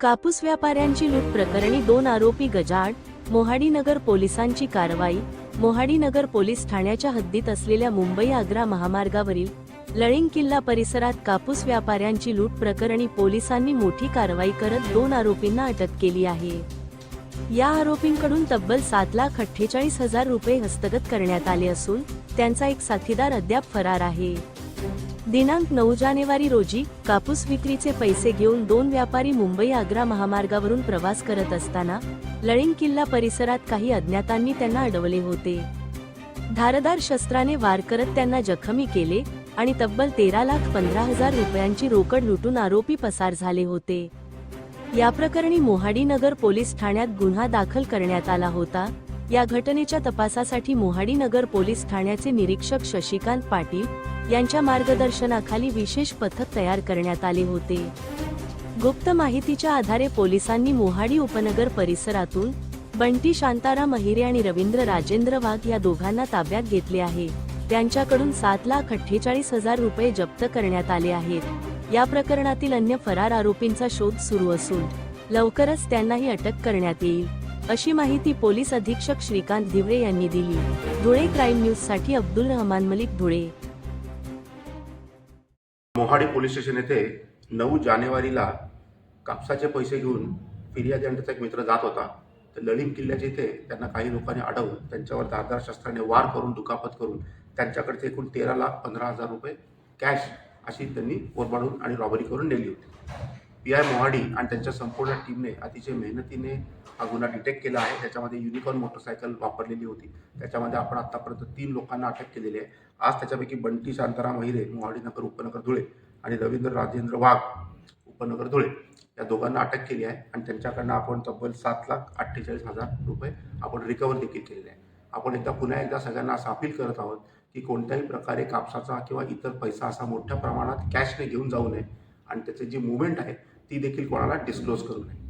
कापूस व्यापाऱ्यांची लूट प्रकरणी दोन आरोपी गजाड मोहाडी नगर पोलिसांची कारवाई मोहाडी नगर पोलीस ठाण्याच्या हद्दीत असलेल्या मुंबई आग्रा महामार्गावरील लळिंग किल्ला परिसरात कापूस व्यापाऱ्यांची लूट प्रकरणी पोलिसांनी मोठी कारवाई करत दोन आरोपींना अटक केली आहे. या आरोपींकडून तब्बल सात लाख अठ्ठेचाळीस हजार रुपये हस्तगत करण्यात आले असून त्यांचा एक साथीदार अद्याप फरार आहे. दिनांक नऊ जानेवारी रोजी कापूस विक्रीचे पैसे घेऊन दोन व्यापारी मुंबई आग्रा महामार्गावरून प्रवास करत असताना लळिंग किल्ला परिसरात काही अज्ञातांनी त्यांना अडवले होते. धारदार शस्त्राने वार करत त्यांना जखमी केले आणि तब्बल तेरा लाख पंधरा हजार रुपयांची रोकड लुटून आरोपी पसार झाले होते. या प्रकरणी मोहाडी नगर पोलीस ठाण्यात गुन्हा दाखल करण्यात आला होता. या घटनेच्या तपासासाठी मोहाडी नगर पोलीस ठाण्याचे निरीक्षक शशिकांत पाटील यांच्या मार्गदर्शनाखाली विशेष पथक तयार करण्यात आले होते. गुप्त माहितीच्या आधारे पोलिसांनी मोहाडी उपनगर परिसरातून बंटी शांताराम अहिरे आणि रवींद्र राजेंद्र वाघ या दोघांना ताब्यात घेतले आहे. त्यांच्याकडून सात लाख अठ्ठेचाळीस हजार रुपये जप्त करण्यात आले आहेत. या प्रकरणातील अन्य फरार आरोपींचा शोध सुरू असून लवकरच त्यांनाही अटक करण्यात येईल. अशी माहिती पोलीस अधीक्षक श्रीकांत धिवरे यांनी दिली. धुळे क्राईम न्यूजसाठी अब्दुल रहमान मलिक धुळे. मोहाडी पोलीस स्टेशन येथे नऊ जानेवारीला कापसाचे पैसे घेऊन फिर्यादी आणि त्याचा एक मित्र जात होता. तर लळीम किल्ल्याच्या इथे त्यांना काही लोकांनी अडवून त्यांच्यावर धारदार शस्त्राने वार करून दुखापत करून त्यांच्याकडचे एकूण तेरा लाख पंधरा हजार रुपये कॅश अशी त्यांनी ओरबाडून आणि रॉबरी करून नेली होती. पी आय मोहाडी आणि त्यांच्या संपूर्ण टीमने अतिशय मेहनतीने हा गुन्हा डिटेक्ट केला आहे. त्याच्यामध्ये युनिकॉर्न मोटरसायकल वापरलेली होती. त्याच्यामध्ये आपण आत्तापर्यंत तीन लोकांना अटक केलेली आहे. आज त्याच्यापैकी बंटी शांताराम अहिरे मोहाडीनगर उपनगर धुळे आणि रवींद्र राजेंद्र वाघ उपनगर धुळे या दोघांना अटक केली आहे आणि त्यांच्याकडनं आपण तब्बल सात लाख अठ्ठेचाळीस हजार रुपये आपण रिकवर देखील केलेले आहे. आपण एकदा पुन्हा एकदा सगळ्यांना असं अपील करत आहोत की कोणत्याही प्रकारे कापसाचा किंवा इतर पैसा असा मोठ्या प्रमाणात कॅशने घेऊन जाऊ नये. आणि त्याचे जी मुवमेंट आहे ती देखील कोणाला डिस्क्लोज करू नये.